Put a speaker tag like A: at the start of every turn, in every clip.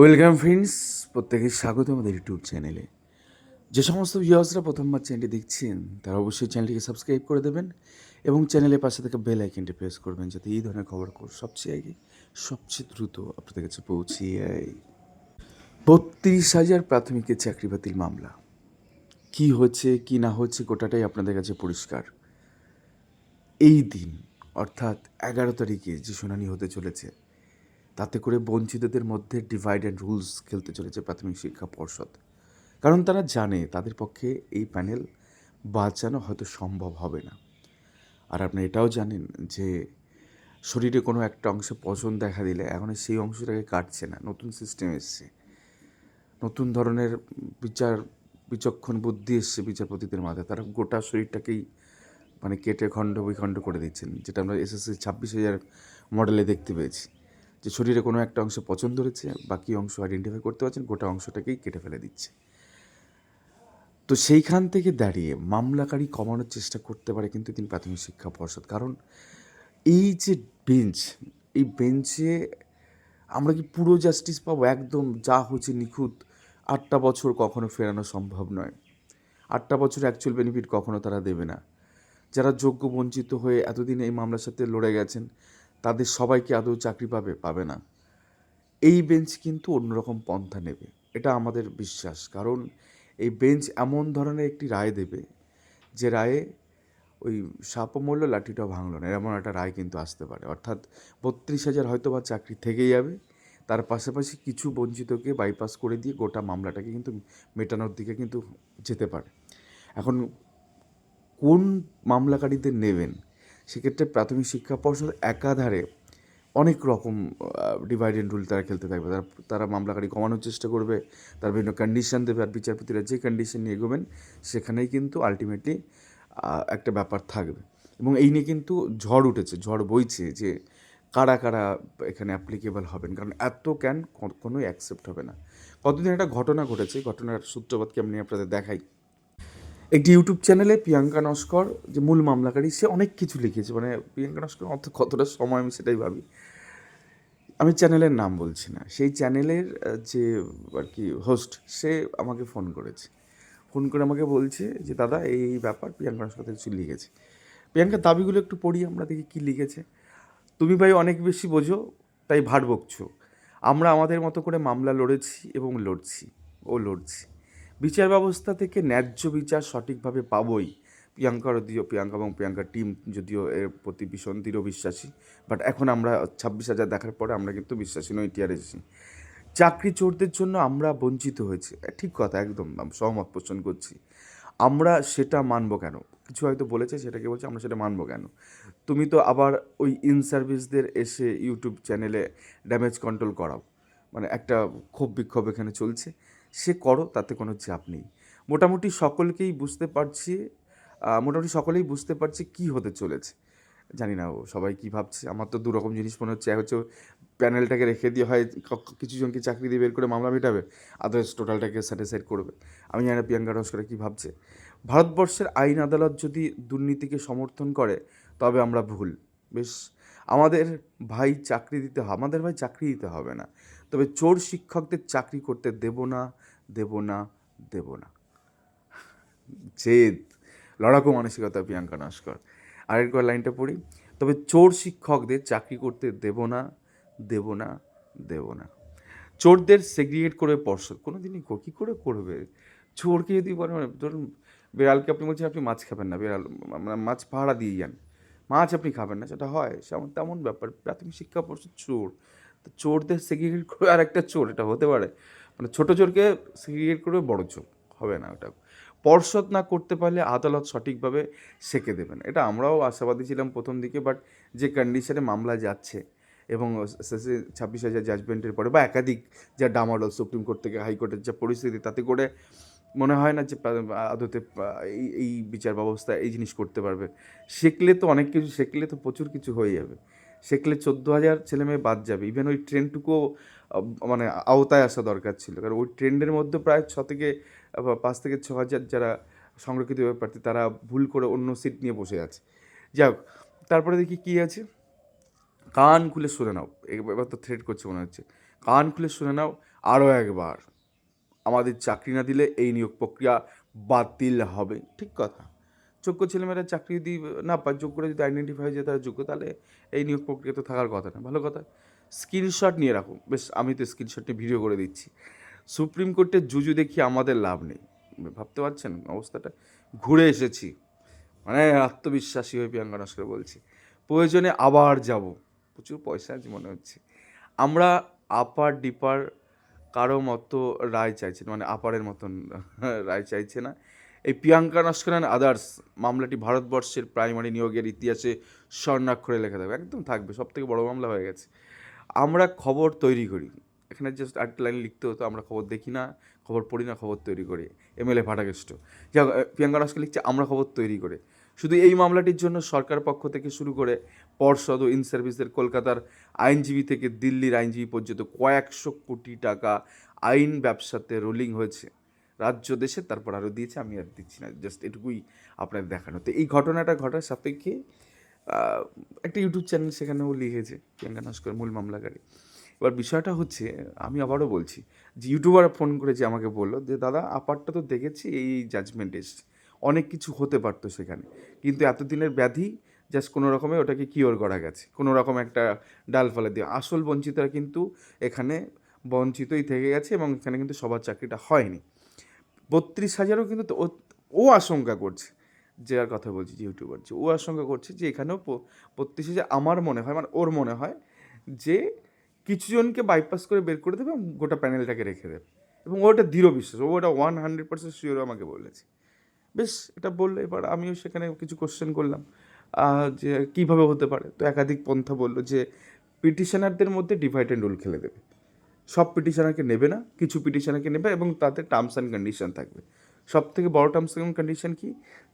A: Welcome friends, প্রত্যেকের স্বাগত আমাদের ইউটিউব চ্যানেলে। যে সমস্ত ভিউয়ার্সরা প্রথমবার চ্যানেলটি দেখছেন, তারা অবশ্যই চ্যানেলটিকে সাবস্ক্রাইব করে দেবেন এবং চ্যানেলের পাশে থেকে বেল আইকনটি প্রেস করবেন যাতে এই ধরনের খবর সবচেয়ে আগে, সবচেয়ে দ্রুত আপনাদের কাছে পৌঁছে যায়। বত্রিশ হাজার প্রাথমিকের চাকরি বাতিল মামলা। কি হচ্ছে, কি না হচ্ছে, গোটাটাই আপনাদের কাছে পরিষ্কার। এই দিন, অর্থাৎ এগারো তারিখে যে শুনানি হতে চলেছে তাতে করে বঞ্চিতদের মধ্যে ডিভাইড অ্যান্ড রুলস খেলতে চলেছে প্রাথমিক শিক্ষা পর্ষদ। কারণ তারা জানে তাদের পক্ষে এই প্যানেল বাঁচানো হয়তো সম্ভব হবে না। আর আপনি এটাও জানেন যে শরীরে কোনো একটা অংশে পচন দেখা দিলে এখন সেই অংশটাকে কাটছে না, নতুন সিস্টেম এসছে। নতুন ধরনের বিচার, বিচক্ষণ বুদ্ধি এসছে বিচারপতিদের মাথায়। তারা গোটা শরীরটাকেই মানে কেটে খণ্ড বিখণ্ড করে দিচ্ছেন, যেটা আমরা এসএসসি ছাব্বিশ হাজার মডেলে দেখতে পেয়েছি। যে শরীরে কোনো একটা অংশ পছন্দ ধরেছে, বাকি অংশ আইডেন্টিফাই করতে পারছেন, গোটা অংশটাকেই কেটে ফেলে দিচ্ছে। তো সেইখান থেকে দাঁড়িয়ে মামলাকারী কমানোর চেষ্টা করতে পারে কিন্তু তিনি প্রাথমিক শিক্ষা পর্ষদ। কারণ এই যে বেঞ্চ, এই বেঞ্চে আমরা কি পুরো জাস্টিস পাবো? একদম যা হচ্ছে নিখুঁত, আটটা বছর কখনো ফেরানো সম্ভব নয়। আটটা বছর অ্যাকচুয়াল বেনিফিট কখনো তারা দেবে না। যারা যোগ্য বঞ্চিত হয়ে এতদিন এই মামলার সাথে লড়ে গেছেন তাদের সবাইকে আদৌ চাকরি পাবে পাবে না। এই বেঞ্চ কিন্তু অন্যরকম পন্থা নেবে, এটা আমাদের বিশ্বাস। কারণ এই বেঞ্চ এমন ধরনের একটি রায় দেবে, যে রায়ে ওই সাপও মরল লাঠিটাও ভাঙল না, এমন একটা রায় কিন্তু আসতে পারে। অর্থাৎ বত্রিশ হাজার হয়তো বা চাকরি থেকে যাবে, তার পাশাপাশি কিছু বঞ্চিতকে বাইপাস করে দিয়ে গোটা মামলাটাকে কিন্তু মেটানোর দিকে কিন্তু যেতে পারে। এখন কোন মামলাকারীদের নেবেন সেক্ষেত্রে প্রাথমিক শিক্ষা পর্ষদ একাধারে অনেক রকম ডিভাইড অ্যান্ড রুল তারা খেলতে থাকবে। তারা তারা মামলাকারী কমানোর চেষ্টা করবে, তার বিভিন্ন কন্ডিশন দেবে আর বিচারপতিরা যে কন্ডিশন নিয়ে এগোবেন, সেখানেই কিন্তু আলটিমেটলি একটা ব্যাপার থাকবে। এবং এই নিয়ে কিন্তু ঝড় উঠেছে, ঝড় বইছে যে কারা কারা এখানে অ্যাপ্লিকেবল হবেন। কারণ এত ক্যান কোনোই অ্যাকসেপ্ট হবে না। কতদিন একটা ঘটনা ঘটেছে, ঘটনার সূত্রপাতকে আমি আপনাদের দেখাই। একটি ইউটিউব চ্যানেলে প্রিয়াঙ্কা নস্কর, যে মূল মামলাকারী, সে অনেক কিছু লিখেছে। মানে প্রিয়াঙ্কা নস্কর অত কতটা সময় আমি সেটাই ভাবি। আমি চ্যানেলের নাম বলছি না। সেই চ্যানেলের যে আর কি হোস্ট সে আমাকে ফোন করেছে। ফোন করে আমাকে বলছে যে, দাদা, এই ব্যাপার প্রিয়াঙ্কা নস্কর কিছু লিখেছে। প্রিয়াঙ্কার দাবিগুলো একটু পড়ি, আমরা দেখি কী লিখেছে। তুমি ভাই অনেক বেশি বোঝো, তাই ভাট বকছো। আমরা আমাদের মতো করে মামলা লড়েছি এবং লড়ছি, ও লড়ছি। বিচার ব্যবস্থা থেকে ন্যায্য বিচার সঠিকভাবে পাবই। প্রিয়াঙ্কার যদিও প্রিয়াঙ্কা এবং প্রিয়াঙ্কার টিম যদিও এর প্রতি ভীষণ দৃঢ় বিশ্বাসী বাট এখন আমরা ছাব্বিশ হাজার দেখার পরে আমরা কিন্তু বিশ্বাসী নই টিআরএসি চাকরি চোরদের জন্য আমরা বঞ্চিত হয়েছি। ঠিক কথা, একদম সহমত পোষণ করছি। আমরা সেটা মানবো কেন? কিছু হয়তো বলেছে, সেটাকে বলছে, আমরা সেটা মানবো কেন? তুমি তো আবার ওই ইন সার্ভিসদের এসে ইউটিউব চ্যানেলে ড্যামেজ কন্ট্রোল করাও। মানে একটা ক্ষোভ বিক্ষোভ এখানে চলছে। সে করো, তাতে কোনো চাপ নেই। মোটামুটি সকলকেই বুঝতে পারছি মোটামুটি সকলেই বুঝতে পারছে কি হতে চলেছে। জানি না ও সবাই কী ভাবছে। আমার তো দুরকম জিনিস মনে হচ্ছে, এক হচ্ছে প্যানেলটাকে রেখে দিয়ে হয় কিছু জনকে চাকরি দিয়ে বের করে মামলা মেটাবে আদার্স টোটালটাকে স্যাটিসফাইড করবে। আমি জানি না প্রিয়াঙ্কা নস্কর কী ভাবছে। ভারতবর্ষের আইন আদালত যদি দুর্নীতিকে সমর্থন করে, তবে আমরা ভুল। বেশ আমাদের ভাই চাকরি দিতে আমাদের ভাই চাকরি দিতে হবে না। তবে চোর শিক্ষকদের চাকরি করতে দেব না দেব না দেব না। জেদ। লড়াকু মানসিকতা, প্রিয়াঙ্কা নস্কর। আরেকবার লাইনটা পড়ি। তবে চোর শিক্ষকদের চাকরি করতে দেব না দেব না দেব না। চোরদের সেগ্রিগেট করে পর্ষদ কোনো দিনই কী করে করবে? চোরকে যদি বলে, ধরুন, বিড়ালকে আপনি বলছেন, আপনি মাছ খাবেন না, বিড়াল, মাছ পাহারা দিয়ে যান। মাছ আপনি খাবেন না সেটা হয় সেমন তেমন ব্যাপার। প্রাথমিক শিক্ষা পর্ষদ চোর। তো চোরদের সেগ্রিগেট করে আর একটা চোর, এটা হতে পারে। মানে ছোটো চোরকে সেগ্রিগেট করে বড় চোর, হবে না ওটা। পর্ষদ না করতে পারলে আদালত সঠিকভাবে সেঁকে দেবেন। এটা আমরাও আশাবাদী ছিলাম প্রথম দিকে বাট যে কন্ডিশনে মামলা যাচ্ছে এবং শেষে ছাব্বিশ হাজার জাজমেন্টের পরে বা একাধিক যা ডামাডল সুপ্রিম কোর্ট থেকে হাইকোর্টের যা পরিস্থিতি, তাতে করে মনে হয় না যে আদতে এই বিচার ব্যবস্থা, এই জিনিস করতে পারবে। শেখলে তো অনেক কিছু শেখলে তো প্রচুর কিছু হয়ে যাবে। শেখলে চোদ্দ হাজার ছেলে মেয়ে বাদ যাবে। ইভেন ওই ট্রেনটুকুও মানে আওতায় আসা দরকার ছিল। কারণ ওই ট্রেন্ডের মধ্যে প্রায় ছ থেকে পাঁচ থেকে ছ হাজার যারা সংরক্ষিত প্রার্থী, তারা ভুল করে অন্য সিট নিয়ে বসে আছে। যাক, তারপরে দেখি কী আছে। কান খুলে শুনে নাও। এবার তো থ্রেড করছে মনে হচ্ছে। কান খুলে শুনে নাও। আরও একবার। আমাদের চাকরি না দিলে এই নিয়োগ প্রক্রিয়া বাতিল হবে। ঠিক কথা। যোগ্য ছেলেমেয়েরা চাকরি যদি না পায় যোগ্যরা যদি আইডেন্টিফাই হয়ে যায় তারা যোগ্য, তাহলে এই নিয়োগ প্রক্রিয়া তো থাকার কথা না। ভালো কথা। স্ক্রিনশট নিয়ে রাখুন বেশ, আমি তো স্ক্রিনশটটি ভিডিও করে দিচ্ছি। সুপ্রিম কোর্টের জুজু দেখি আমাদের লাভ নেই। ভাবতে পারছেন অবস্থাটা? ঘুরে এসেছি। মানে আত্মবিশ্বাসী হয়ে প্রিয়াঙ্কা নস্কর বলছি। প্রয়োজনে আবার যাব। প্রচুর পয়সা আছে মনে হচ্ছে। আমরা আপার ডিপার কারও মতো রায় চাইছে মানে আপারের মতন রায় চাইছে না। এই প্রিয়াঙ্কা নস্কর অ্যান্ড আদার্স মামলাটি ভারতবর্ষের প্রাইমারি নিয়োগের ইতিহাসে স্বর্ণাক্ষরে লেখা থাকবে, একদম থাকবে সব থেকে বড় মামলা হয়ে গেছে। আমরা খবর তৈরি করি, এখানে জাস্ট আট লাইন লিখতে হতো, আমরা খবর দেখি না, খবর পড়ি না, খবর তৈরি করি এমএলএ ভাটাকেষ্ট। যা প্রিয়াঙ্কা নস্কর লিখছে, আমরা খবর তৈরি করে। শুধু এই মামলাটির জন্য সরকার পক্ষ থেকে শুরু করে পর্ষদ ও ইন সার্ভিসের কলকাতার আইনজীবী থেকে দিল্লির আইনজীবী পর্যন্ত কয়েকশো কোটি টাকা আইন ব্যবসাতে রোলিং হয়েছে। রাজ্য, দেশে, তারপর আরও দিয়েছে, আমি আর দিচ্ছি না, জাস্ট এটুকুই আপনার দেখানো। তো এই ঘটনাটা ঘটার সাপেক্ষে একটা ইউটিউব চ্যানেল সেখানেও লিখেছে প্রিয়াঙ্কা নস্কর, মূল মামলাকারী। এবার বিষয়টা হচ্ছে, আমি আবারও বলছি, যে ইউটিউবার ফোন করে যে আমাকে বলল যে, দাদা, আপারটা তো দেখেছি, এই জাজমেন্ট এসছে। অনেক কিছু হতে পারতো সেখানে। কিন্তু এতদিনের ব্যাধি জাস্ট কোনো রকমে ওটাকে কিওর করা গেছে। কোনো রকম একটা ডাল ফলে দিয়ে। আসল বঞ্চিতরা কিন্তু এখানে বঞ্চিতই থেকে গেছে এবং এখানে কিন্তু সবার চাকরিটা হয়নি। বত্রিশ হাজারও কিন্তু ও- আশঙ্কা করছে, যে আর কথা বলছি যে ইউটিউবার, যে ও আশঙ্কা করছে যে এখানেও বত্রিশ হাজার আমার মনে হয় মানে ওর মনে হয়, যে কিছু জনকে বাইপাস করে বের করে দেবে এবং গোটা প্যানেলটাকে রেখে দেবে। এবং ওটা দৃঢ় বিশ্বাস, ও ওটা ওয়ান হান্ড্রেড পার্সেন্ট শিওর আমাকে বলেছে। বেশ, এটা বলল এবার আমিও সেখানে কিছু কোশ্চেন করলাম। যে কীভাবে হতে পারে? তো একাধিক পন্থা বলল যে পিটিশনারদের মধ্যে ডিভাইড অ্যান্ড রুল খেলে দেবে। সব পিটিশনারকে নেবে না, কিছু পিটিশনারকে নেবে এবং তাতে টার্মস অ্যান্ড কন্ডিশন থাকবে। সব থেকে বড় টার্মস অ্যান্ড কন্ডিশন কি?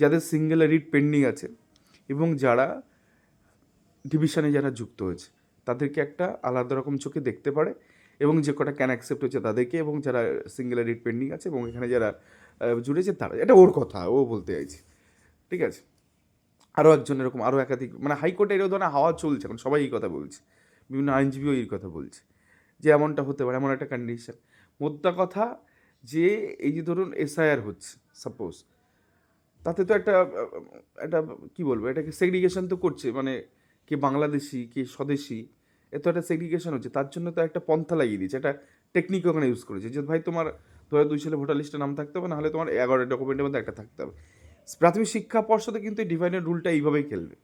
A: যাদের সিঙ্গেল রিট পেন্ডিং আছে এবং যারা ডিভিশনে যারা যুক্ত হয়েছে, তাদেরকে একটা আলাদা রকম চোখে দেখতে পারে এবং যে কটা ক্যান অ্যাকসেপ্ট হয়েছে তাদেরকে এবং যারা সিঙ্গেল রিট পেন্ডিং আছে এবং এখানে যারা জুড়েছে তারা, এটা ওর কথা, ও বলতে চাইছে। ঠিক আছে? আরও একজন এরকম আরও একাধিক মানে হাইকোর্টে এরকম ধরনের হাওয়া চলছে, এখন সবাই এই কথা বলছে। বিভিন্ন আইনজীবীও এই কথা বলছে, যে এমনটা হতে পারে, এমন একটা কন্ডিশন মোদ্দা কথা যে এই যে ধরুন এসআইআর হচ্ছে সাপোজ তাতে তো একটা একটা কী বলব, এটাকে সেগ্রিগেশন তো করছে মানে কে বাংলাদেশি, কে স্বদেশি, এ তো একটা সেগ্রিগেশন হচ্ছে, তার জন্য তো একটা পন্থা লাগিয়ে দিয়েছে, একটা টেকনিক ওখানে ইউজ করেছে, যে ভাই তোমার দু হাজার দুই সালে ভোটার লিস্টে নাম থাকতে হবে, নাহলে তোমার এগারোটা ডকুমেন্টের মধ্যে একটা থাকতে হবে। প্রাথমিক শিক্ষা পর্ষদে কিন্তু এই ডিভাইনের রুলটা এইভাবেই খেলবে।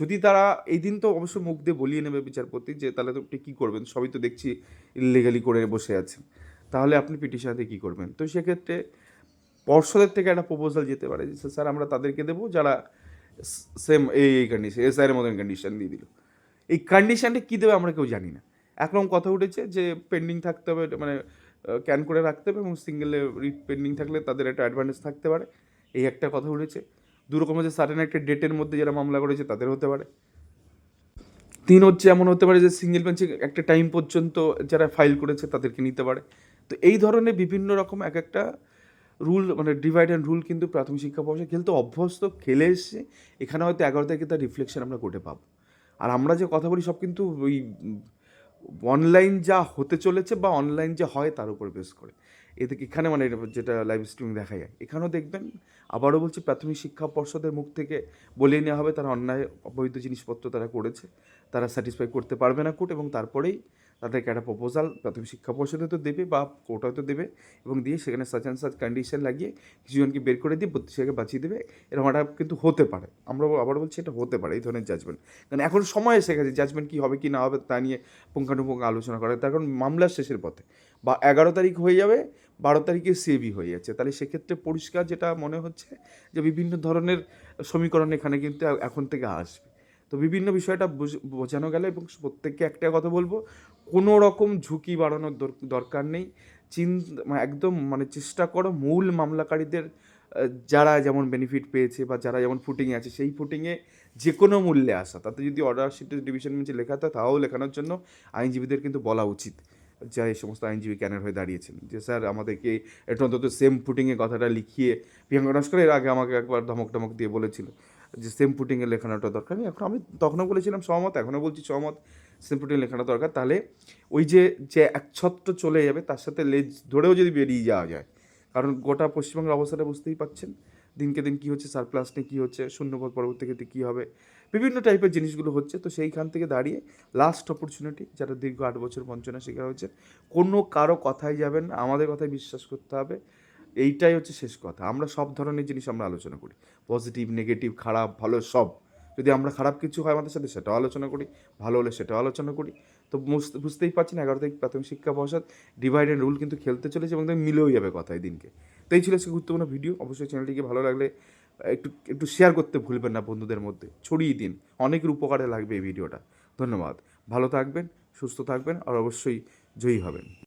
A: যদি তারা এই দিন তো অবশ্য মুখ দিয়ে বলিয়ে নেবে বিচারপতি যে, তাহলে তো আপনি কী করবেন? সবই তো দেখছি ইলিগালি করে বসে আছেন। তাহলে আপনি পিটিশনাতে কী করবেন? তো সেক্ষেত্রে পর্ষদের থেকে একটা প্রপোজাল যেতে পারে যে, স্যার আমরা তাদেরকে দেবো, যারা সেম এই এই কন্ডিশন এসআইয়ের মতন কন্ডিশন দিয়ে দিল। এই কন্ডিশনটা কী দেবে আমরা কেউ জানি না। একরকম কথা উঠেছে যে পেন্ডিং থাকতে হবে মানে ক্যান করে রাখতে হবে এবং সিঙ্গেলে পেন্ডিং থাকলে তাদের একটা অ্যাডভান্টেজ থাকতে পারে। এই একটা কথা উঠেছে। দু রকম হচ্ছে সার্টেন একটা ডেটের মধ্যে যারা মামলা করেছে তাদের হতে পারে। তিন হচ্ছে এমন হতে পারে যে সিঙ্গেল বেঞ্চে একটা টাইম পর্যন্ত যারা ফাইল করেছে তাদেরকে নিতে পারে। তো এই ধরনের বিভিন্ন রকম এক একটা রুল মানে ডিভাইড অ্যান্ড রুল কিন্তু প্রাথমিক শিক্ষা পর্ষদ খেলতে অভ্যস্ত, খেলে এসছে। এখানে হয়তো এগারো থেকে তার রিফ্লেকশন আমরা কোর্টে পাবো। আর আমরা যে কথা বলি সব কিন্তু ওই অনলাইন যা হতে চলেছে বা অনলাইন যা হয় তার উপর বেস করে। এতে এখানে মানে যেটা লাইভ স্ট্রিমিং দেখা যায় এখানেও দেখবেন, আবারও বলছি প্রাথমিক শিক্ষা পর্ষদের মুখ থেকে বলিয়ে নেওয়া হবে, তারা অন্যায় অবৈধ জিনিসপত্র তারা করেছে, তারা স্যাটিসফাই করতে পারবে না কোর্ট এবং তারপরেই তাদেরকে একটা প্রপোজাল প্রাথমিক শিক্ষা পর্ষদে তো দেবে বা কোর্ট হয়তো দেবে এবং দিয়ে সেখানে সাচ অ্যান্ড সাচ কন্ডিশন লাগিয়ে কিছুজনকে বের করে দিয়ে বত্রিশকে বাঁচিয়ে দেবে। এরকম একটা কিন্তু হতে পারে। আমরা আবার বলছি এটা হতে পারে, এই ধরনের জাজমেন্ট কারণ এখন সময় এসে গেছে জাজমেন্ট কী হবে, কি না হবে তা নিয়ে পুঙ্খানুপুঙ্খ আলোচনা করা তার কারণ মামলার শেষের পথে। বা এগারো তারিখ হয়ে যাবে, বারো তারিখে সিএবি হয়ে যাচ্ছে। তাহলে সেক্ষেত্রে পরিষ্কার যেটা মনে হচ্ছে যে বিভিন্ন ধরনের সমীকরণ এখানে কিন্তু এখন থেকে আসবে। তো বিভিন্ন বিষয়টা বুঝ- বোঝানো গেল এবং প্রত্যেককে একটা কথা বলব কোনো রকম ঝুঁকি বাড়ানোর দর- দরকার নেই। চিন মানে একদম মানে চেষ্টা করো মূল মামলাকারীদের যারা যেমন বেনিফিট পেয়েছে বা যারা যেমন ফুটিংয়ে আছে, সেই ফুটিংয়ে যে কোনো মূল্যে আসা। তাতে যদি অর্ডার শিটের ডিভিশন বেঞ্চে লেখা থাকে, তাও লেখানোর জন্য আইনজীবীদের কিন্তু বলা উচিত। যা এই সমস্ত আইনজীবী ক্যানের হয়ে দাঁড়িয়েছেন। যে স্যার, আমাদেরকে এটা অন্তত সেম ফুটিংয়ে কথাটা লিখিয়ে, প্রিয়াঙ্কা নস্কর এর আগে আমাকে একবার ধমক টমক দিয়ে বলেছিল যে সেম ফুটিংয়ে লেখানোটা দরকার নেই। এখন আমি তখনও বলেছিলাম সহমত, এখনও বলছি সহমত। সিম্পটন লেখাটা দরকার, তাহলে ওই যে যে একছত্র চলে যাবে, তার সাথে লেজ ধরেও যদি বেরিয়ে যাওয়া যায়, কারণ গোটা পশ্চিমবঙ্গের অবস্থাটা বুঝতেই পাচ্ছেন, দিনকে দিন কী হচ্ছে সারপ্লাস নিয়ে কী হচ্ছে, শূন্যপদ পরবর্তী ক্ষেত্রে কী হবে, বিভিন্ন টাইপের জিনিসগুলো হচ্ছে, তো সেইখান থেকে দাঁড়িয়ে লাস্ট অপরচুনিটি যারা দীর্ঘ আট বছর বঞ্চনা শিকার হয়েছে কোনো কারও কথাই যাবেন আমাদের কথায় বিশ্বাস করতে হবে, এইটাই হচ্ছে শেষ কথা, আমরা সব ধরনের জিনিস আমরা আলোচনা করি পজিটিভ নেগেটিভ খারাপ, ভালো, সব। যদি আমরা খারাপ কিছু হয় আমাদের সাথে, সেটাও আলোচনা করি, ভালো হলে সেটাও আলোচনা করি। তো বুঝতে- বুঝতেই পারছেন এগারো থেকে প্রাথমিক শিক্ষা পর্ষদ ডিভাইড অ্যান্ড রুল কিন্তু খেলতে চলেছে এবং মিলেও যাবে কথায় দিনকে। তো এই ছিল সে গুরুত্বপূর্ণ ভিডিও অবশ্যই চ্যানেলটিকে ভালো লাগলে একটু একটু শেয়ার করতে ভুলবেন না বন্ধুদের মধ্যে। ছড়িয়ে দিন। অনেকের উপকারে লাগবে এই ভিডিওটা ধন্যবাদ। ভালো থাকবেন, সুস্থ থাকবেন, আর অবশ্যই জয়ী হবেন।